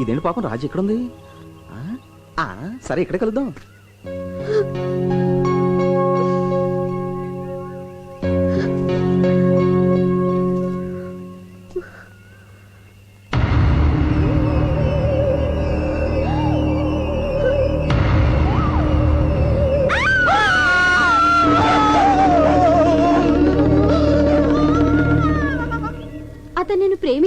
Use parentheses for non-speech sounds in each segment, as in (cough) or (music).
ఇదేంటి పాపం? రాజు ఎక్కడుంది? ఆ, ఆ, సరే ఇక్కడే కలుద్దాం.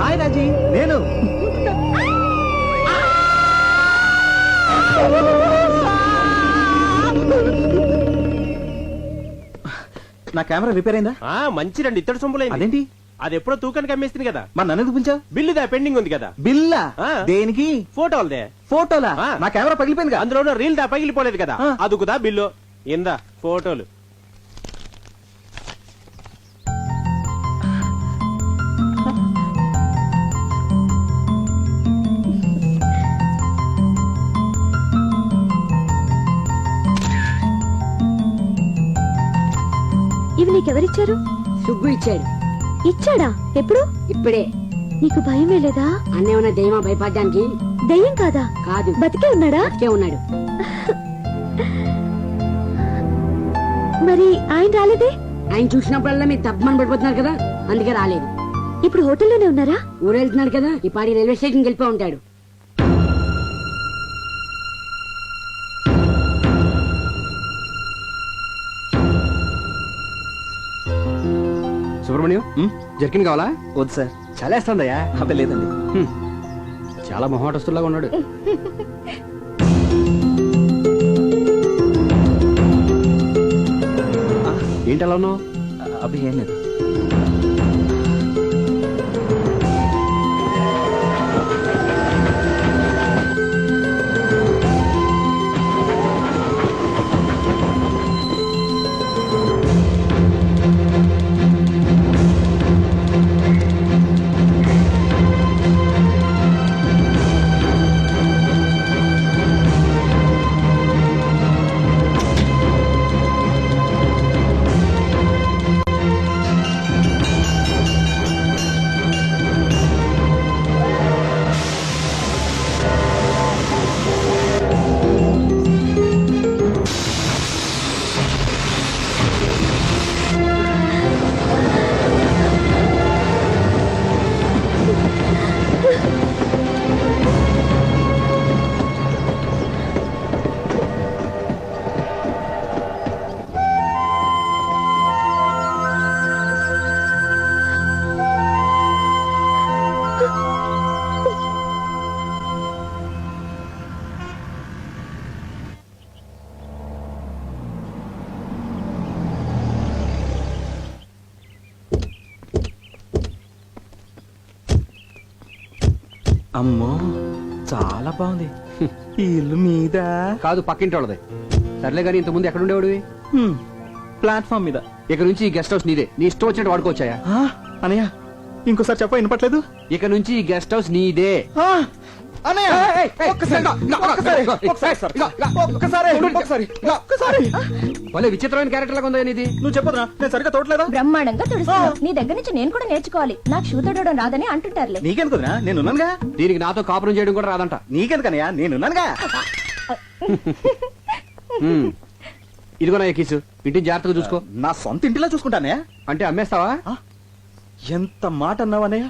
హాయ్ రాజీ నేను. నా కెమెరా రిపేర్ అయిందా? ఆ మంచి రెండు ఇత్తడి సొమ్ములైంది అదేంటి? అది ఎప్పుడో తూకానికి అమ్మేస్తుంది కదా. మరి నన్ను ఎందుకు పిలిచావు బిల్లుదా పెండింగ్ ఉంది కదా. బిల్లా? ఆ. దేనికి? ఫోటోలదే. ఫోటోలా. నా కెమెరా పగిలిపోయింది అందులో రీల్ దా పగిలిపోలేదు కదా. అదుకుదా బిల్లు? ఇందా ఫోటోలు. నీకెవరిచ్చారు? సుబ్బు ఇచ్చాడు. ఇచ్చాడా? ఎప్పుడు? ఇప్పుడే. నీకు భయమే లేదా? అన్నేమన్నా దైవమా భయపడడానికి? దయ్యం కాదా? కాదు. బతికే ఉన్నాడా? బతికే ఉన్నాడు. మరి ఆయన రాలేదే? ఆయన చూసినప్పుడల్లా మీరు తప్పమని పడిపోతున్నారు కదా? అందుకే రాలేదు. ఇప్పుడు హోటల్లోనే ఉన్నారా? ఊరు వెళ్తున్నాడు కదా? ఈ పాడి రైల్వే స్టేషన్కి వెళ్ళిపో ఉంటాడు. సుబ్రహ్మణ్యం జర్కిన్ కావాలా? వద్దు సార్. చలేస్తుందయ్యా? అబ్బే లేదండి. చాలా మొహమాటస్తులాగా ఉన్నాడు. ఏంటి అలా ఉన్నావు? అబ్బే ఏం లేదు. అమ్మో చాలా బాగుంది. ఈ ఇల్లు మీద? కాదు పక్కింటి వాళ్ళది సర్లే కానీ ఇంతకుముందు ఎక్కడ ఉండేవాడివి ప్లాట్ఫామ్ మీద. ఇక నుంచి ఈ గెస్ట్ హౌస్ నీదే. నీ ఇష్టం వచ్చినట్టు వాడుకోవచ్చాయా? అనయ్య ఇంకోసారి చెప్ప వినపట్లేదు? ఇక నుంచి ఈ గెస్ట్ హౌస్ నీదే. భలే విచిత్రమైన క్యారెక్టర్ లాగా ఉందా నీది నువ్వు చెప్పదురా నేను సరిగ్గా తోటలేదా బ్రహ్మాండంగా తుడుస్తున్నావు నీ దగ్గర నుంచి నేను కూడా నేర్చుకోవాలి నాకు షూ తొడవడం రాదని అంటుంటారులే నీకెందుకురా నేనున్నానుగా దీనికి నాతో కాపురం చేయడం కూడా రాదంట నీకెందుకనయ్యా నేనున్నానుగా హ్మ్. ఇదిగో నా ఎక్కిసు ఇంటిని జాగ్రత్తగా చూసుకో నా సొంత ఇంటిలో చూసుకుంటానే అంటే అమ్మేస్తావా ఎంత మాట అన్నావనయ్య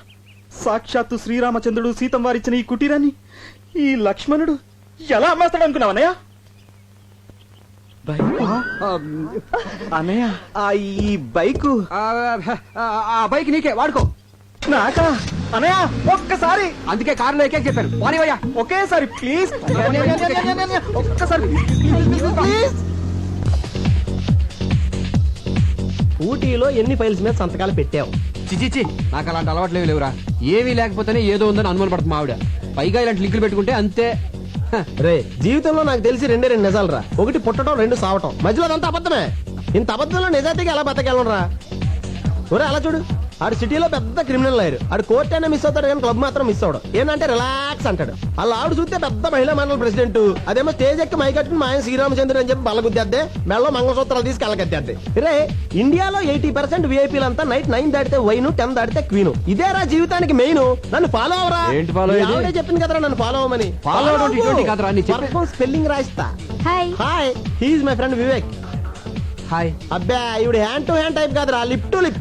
సాక్షాత్తు శ్రీరామచంద్రుడు సీతం వారిచ్చిన ఈ కుటీరాన్ని ఈ లక్ష్మణుడు ఎలా అమ్మేస్తాడు అనుకున్నావనయ్య అన్నయ్య? ఆ ఈ బైకు. ఆ, బైక్ నీకే వాడుకో. నాకా? అనయ్య ఒక్కసారి. అందుకే కారులో ఎక్కే చెప్పాను వానివయ్యా ఒకేసారి ప్లీజ్. ఒక్కసారి ప్లీజ్. ఊటీలో ఎన్ని ఫైల్స్ మీద సంతకాలు పెట్టావు? చిచిచి నాకు అలాంటి అలవాట్లు ఏమీ లేవురా. ఏమీ లేకపోతేనే ఏదో ఉందని అనుమాన పడుతుంది మా ఆవిడ. పైగా ఇలాంటి లింకులు పెట్టుకుంటే అంతే. హ, రే జీవితంలో నాకు తెలిసి రెండే రెండు నిజాలు రా ఒకటి పుట్టడం రెండు సావటం. మధ్యలో అదంతా అబద్ధమే. ఇంత అబద్ధంలో నిజాయితీగా ఎలా బతకెళ్ళరా ఒరే అలా చూడు. ఆడు సిటీలో పెద్ద క్రిమినల్ అయ్యారు ఆడు కోర్ట్ అయినా మిస్ అవుతాడు కానీ క్లబ్ మాత్రం మిస్ అవడం. ఏంటంటే రిలాక్స్ అంటాడు. అలా ఆవిడ చూస్తే పెద్ద మహిళా మండలి ప్రెసిడెంట్ అదేమో స్టేజ్ ఎక్కి మైకట్టుకుని మా ఆయన శ్రీరామచంద్ర అని చెప్పి బలగుద్దేద్దే మెళ్ళలో మంగళసూత్రాలు తీసి కళ్ళకెత్తేద్దే రే ఇండియాలో ఎయిటీ పర్సెంట్ విఐపీలంతా నైట్ నైన్ దాటితే వైన్ టెన్ దాటితే క్వీన్ ఇదేరా జీవితానికి మెయిన్ నన్ను ఫాలో అవరా? ఏంటి follow మీ అయ్యేది? ఆవిడే చెప్పింది కదరా నన్ను ఫాలో అవ్వమని. Follow అవడం ఇటువంటి కాదురా, నీ చెప్పే- spelling రాయిస్తా. Hi hi he's my friend Vivek hi అబ్బా ఇవిడు హ్యాండ్ టు హ్యాండ్ టైప్ కాదురా. లిప్ టు లిప్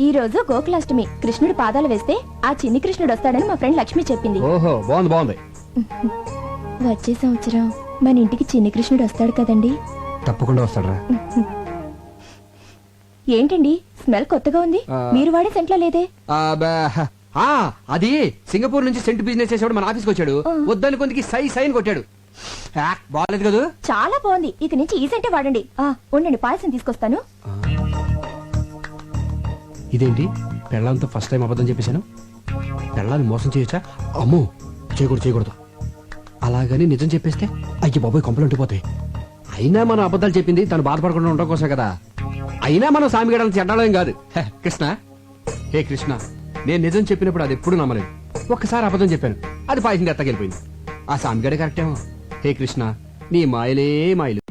ఈ రోజు గోకులాష్టమి. కృష్ణుడు పాదాలు వేస్తే ఆ చిన్ని కృష్ణుడు వస్తాడని మా ఫ్రెండ్ లక్ష్మి చెప్పింది. ఓహో బాగుంది బాగుంది. (laughs) వచ్చే సంవత్సరం మన ఇంటికి చిన్ని కృష్ణుడు వస్తాడు కదండి? తప్పకుండా వస్తాడరా. (laughs) ఏంటండి? స్మెల్ కొత్తగా ఉంది. మీరు వాడే సెంట్లో లేదే? అది సింగపూర్ నుంచి సెంట్ బిజినెస్ చేసేవాడు మన ఆఫీస్కి వచ్చాడు. వద్దని కొందికి సై సైన్ కొట్టాడు. బాగాలేదు కదా? చాలా బాగుంది. ఇక నుంచి ఈ సెంటే వాడండి. ఉండండి పాయసం తీసుకొస్తాను. ఇదేంటి? పెళ్ళంతో ఫస్ట్ టైం అబద్ధం చెప్పేశాను? పెళ్ళాన్ని మోసం చేయొచ్చా? అమ్మో చేయకూడదు చేయకూడదు. అలాగని నిజం చెప్పేస్తే అయ్యి బాబోయ్ కంప్లైంట్ పోతాయి అయినా మనం అబద్ధాలు చెప్పింది తను బాధపడకుండా ఉండడం కదా. అయినా మనం సామిగడాలను చెడ్డాలేం కాదు. కృష్ణ. హే కృష్ణ నేను నిజం చెప్పినప్పుడు అది ఎప్పుడు నమ్మలేదు. ఒక్కసారి అబద్ధం చెప్పాను. అది పాయసం ఎత్తగెళ్ళిపోయింది ఆ సామిగడే కరెక్టేమో. హే కృష్ణ నీ మాయలే మాయలు.